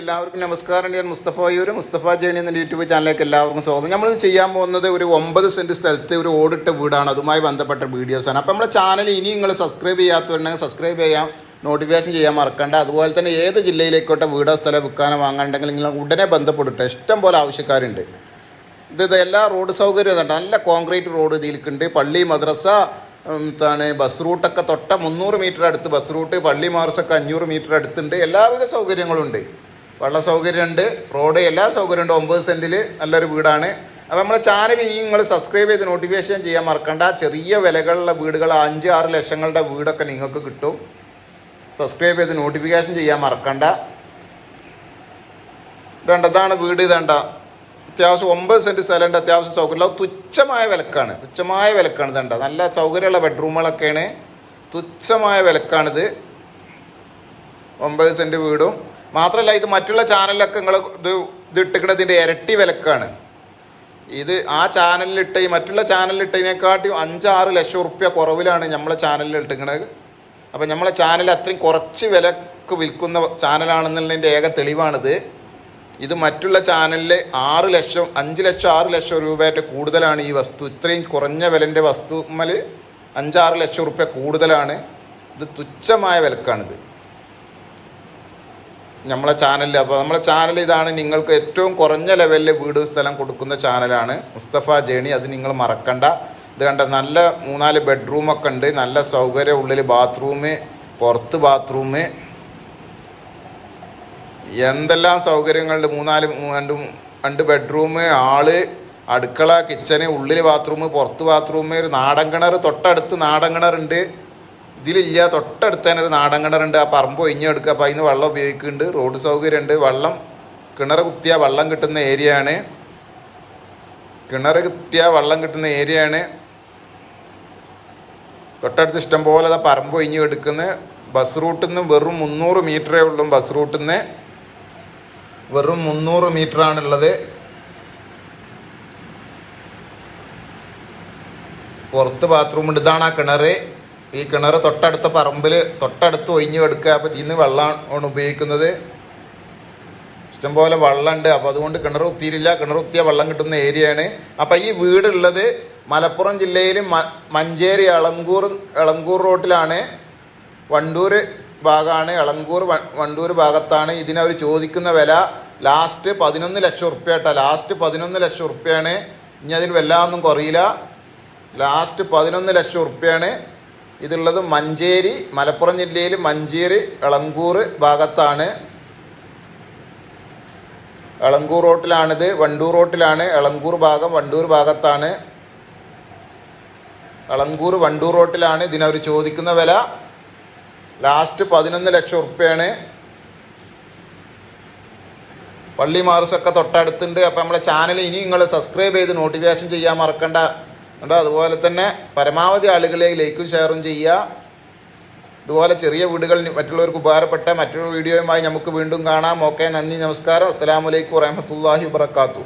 എല്ലാവർക്കും നമസ്കാരം. ഞാൻ മുസ്തഫ അയ്യൂർ മുസ്തഫ ജേണി എന്ന യൂട്യൂബ് ചാനലിലേക്ക് എല്ലാവർക്കും സ്വാഗതം. നമ്മൾ ചെയ്യാൻ പോകുന്നത് ഒരു ഒമ്പത് സെന്റ് സ്ഥലത്ത് ഒരു ഓടിട്ട വീടാണ്. അതുമായി ബന്ധപ്പെട്ട വീഡിയോസാണ് അപ്പോൾ നമ്മുടെ ചാനൽ ഇനി നിങ്ങൾ സബ്സ്ക്രൈബ് ചെയ്യാത്തവരുണ്ടെങ്കിൽ സബ്സ്ക്രൈബ് ചെയ്യാം. നോട്ടിഫിക്കേഷൻ ചെയ്യാൻ മറക്കണ്ട. അതുപോലെ തന്നെ ഏത് ജില്ലയിലേക്കോട്ടെ വീടോ സ്ഥലം വിൽക്കാനോ വാങ്ങാനുണ്ടെങ്കിൽ നിങ്ങൾ ഉടനെ ബന്ധപ്പെട്ടിട്ട് ഇഷ്ടം പോലെ ആവശ്യക്കാരുണ്ട്. ഇത് എല്ലാ റോഡ് സൗകര്യം ഇതുണ്ട് നല്ല കോൺക്രീറ്റ് റോഡ് ഇതിൽക്കുണ്ട്. പള്ളി മദ്രസ എന്താണ് ബസ് റൂട്ടൊക്കെ തൊട്ട മുന്നൂറ് മീറ്റർ അടുത്ത് ബസ് റൂട്ട് പള്ളി മാർസൊക്കെ അഞ്ഞൂറ് മീറ്റർ അടുത്തുണ്ട്. എല്ലാവിധ സൗകര്യങ്ങളും ഉണ്ട്. വെള്ള സൗകര്യമുണ്ട് റോഡ് എല്ലാ സൗകര്യമുണ്ട്. ഒമ്പത് സെന്റിൽ നല്ലൊരു വീടാണ്. അപ്പോൾ നമ്മുടെ ചാനൽ ഇനി നിങ്ങൾ സബ്സ്ക്രൈബ് ചെയ്ത് നോട്ടിഫിക്കേഷൻ ചെയ്യാൻ മറക്കണ്ട. ചെറിയ വിലകളുള്ള വീടുകൾ അഞ്ച് ആറ് ലക്ഷങ്ങളുടെ വീടൊക്കെ നിങ്ങൾക്ക് കിട്ടും. സബ്സ്ക്രൈബ് ചെയ്ത് നോട്ടിഫിക്കേഷൻ ചെയ്യാൻ മറക്കണ്ട. ഇതണ്ട ഇതാണ് വീട് ഇതണ്ട. അത്യാവശ്യം ഒമ്പത് സെന്റ് സ്ഥലമുണ്ട്. അത്യാവശ്യം സൗകര്യമുള്ള തുച്ഛമായ വിലക്കാണ്. തുച്ഛമായ വിലക്കാണ് ഇതണ്ട. നല്ല സൗകര്യമുള്ള ബെഡ്റൂമുകളൊക്കെയാണ് തുച്ഛമായ വിലക്കാണിത്. ഒമ്പത് സെന്റ് വീടും. മാത്രമല്ല ഇത് മറ്റുള്ള ചാനലിലൊക്കെ നിങ്ങൾ ഇത് ഇത് ഇട്ടിക്കണതിന്റെ ഇരട്ടി വിലക്കാണ്. ഇത് ആ ചാനലിലിട്ട് മറ്റുള്ള ചാനലിലിട്ടതിനെക്കാട്ടിയും അഞ്ചാറ് ലക്ഷം ഉറുപ്യ കുറവിലാണ് നമ്മളെ ചാനലിൽ ഇട്ടിക്കണത് അപ്പം നമ്മളെ ചാനൽ അത്രയും കുറച്ച് വിലക്ക് വിൽക്കുന്ന ചാനലാണെന്നുള്ളതിന്റെ ഏക തെളിവാണിത്. ഇത് മറ്റുള്ള ചാനലിൽ ആറ് ലക്ഷം അഞ്ച് ലക്ഷം ആറ് ലക്ഷം രൂപയായിട്ട് കൂടുതലാണ് ഈ വസ്തു. ഇത്രയും കുറഞ്ഞ വിലന്റെ വസ്തുമ്മൽ അഞ്ചാറ് ലക്ഷം ഉറുപ്യ കൂടുതലാണ്. ഇത് തുച്ഛമായ വിലക്കാണിത്. നമ്മളെ ചാനലിൽ അപ്പോൾ നമ്മളെ ചാനൽ ഇതാണ് നിങ്ങൾക്ക് ഏറ്റവും കുറഞ്ഞ ലെവലിൽ വീട് സ്ഥലം കൊടുക്കുന്ന ചാനലാണ് മുസ്തഫ ജേണി. അത് നിങ്ങൾ മറക്കണ്ട. ഇത് കണ്ട നല്ല മൂന്നാൽ ബെഡ്റൂമൊക്കെ ഉണ്ട്. നല്ല സൗകര്യം ഉള്ളിൽ ബാത്റൂം പുറത്ത് ബാത്റൂം എന്തെല്ലാം സൗകര്യങ്ങളുണ്ട്? മൂന്നാൽ രണ്ട് രണ്ട് ബെഡ്റൂം ആൾ അടുക്കള കിച്ചന് ഉള്ളിൽ ബാത്റൂം പുറത്ത് ബാത്റൂം ഒരു നാടൻ കിണർ. തൊട്ടടുത്ത് നാടൻ കിണറുണ്ട്. ഇതിലില്ല. തൊട്ടടുത്ത് തന്നെ ഒരു നാടൻ കിണറുണ്ട്. ആ പറമ്പ് ഒഴിഞ്ഞെടുക്കുക. അപ്പോൾ അതിന് വെള്ളം ഉപയോഗിക്കുന്നുണ്ട്. റോഡ് സൗകര്യമുണ്ട്. വെള്ളം കിണർ കുത്തിയാൽ വെള്ളം കിട്ടുന്ന ഏരിയയാണ് കിണർ കുത്തിയാൽ വെള്ളം കിട്ടുന്ന ഏരിയയാണ് തൊട്ടടുത്ത് ഇഷ്ടംപോലെ അതാ പറമ്പ് ഒഴിഞ്ഞ് എടുക്കുന്ന ബസ് റൂട്ടിൽ നിന്ന് വെറും മുന്നൂറ് മീറ്ററേ ഉള്ളൂ ബസ് റൂട്ടിൽ നിന്ന് വെറും മുന്നൂറ് മീറ്ററാണുള്ളത്. പുറത്ത് ബാത്റൂം ഉണ്ട്. ഇതാണ് ആ കിണർ ഈ കിണർ തൊട്ടടുത്ത പറമ്പിൽ തൊട്ടടുത്ത് ഒഴിഞ്ഞു എടുക്കുക അപ്പോൾ ഇന്ന് വെള്ളമാണ് ഉപയോഗിക്കുന്നത്. ഇഷ്ടംപോലെ വെള്ളമുണ്ട്. അപ്പോൾ അതുകൊണ്ട് കിണർ കുത്തിയിട്ടില്ല. കിണർ കുത്തിയ വെള്ളം കിട്ടുന്ന ഏരിയയാണ്. അപ്പോൾ ഈ വീടുള്ളത് മലപ്പുറം ജില്ലയിൽ മഞ്ചേരി എളങ്കൂർ എളങ്കൂർ റോട്ടിലാണ്. വണ്ടൂർ ഭാഗമാണ് എളങ്കൂർ വണ്ടൂർ ഭാഗത്താണ്. ഇതിനവർ ചോദിക്കുന്ന വില ലാസ്റ്റ് പതിനൊന്ന് ലക്ഷം ഉറുപ്പ്യ കേട്ടോ ലാസ്റ്റ് പതിനൊന്ന് ലക്ഷം ഉറുപ്പ്യാണ്. ഇനി അതിൽ വല്ലാതൊന്നും കുറയില്ല. ലാസ്റ്റ് പതിനൊന്ന് ലക്ഷം ഉറുപ്പ്യാണ്. ഇതുള്ളത് മഞ്ചേരി മലപ്പുറം ജില്ലയിൽ മഞ്ചേരി എളങ്കൂർ ഭാഗത്താണ്. എളങ്കൂർ റോട്ടിലാണിത് വണ്ടൂർ റോട്ടിലാണ്. എളങ്കൂർ ഭാഗം വണ്ടൂർ ഭാഗത്താണ്. എളങ്കൂർ വണ്ടൂർ റോട്ടിലാണ് ഇതിനവർ ചോദിക്കുന്ന വില. ലാസ്റ്റ് പതിനൊന്ന് ലക്ഷം ഉറുപ്പ്യാണ്. പള്ളി മാർസൊക്കെ തൊട്ടടുത്തുണ്ട്. അപ്പോൾ നമ്മളെ ചാനൽ ഇനി നിങ്ങൾ സബ്സ്ക്രൈബ് ചെയ്ത് നോട്ടിഫിക്കേഷൻ ചെയ്യാൻ മറക്കണ്ട. കേട്ടോ അതുപോലെ തന്നെ പരമാവധി ആളുകളെ ലൈക്കും ഷെയറും ചെയ്യുക. ഇതുപോലെ ചെറിയ വീടുകൾ മറ്റുള്ളവർക്ക് ഉപകാരപ്പെട്ട മറ്റൊരു വീഡിയോയുമായി നമുക്ക് വീണ്ടും കാണാം. ഓക്കെ നന്ദി നമസ്കാരം. അസ്സാമലൈക്കും വറഹമത്തല്ലാഹി വാത്തു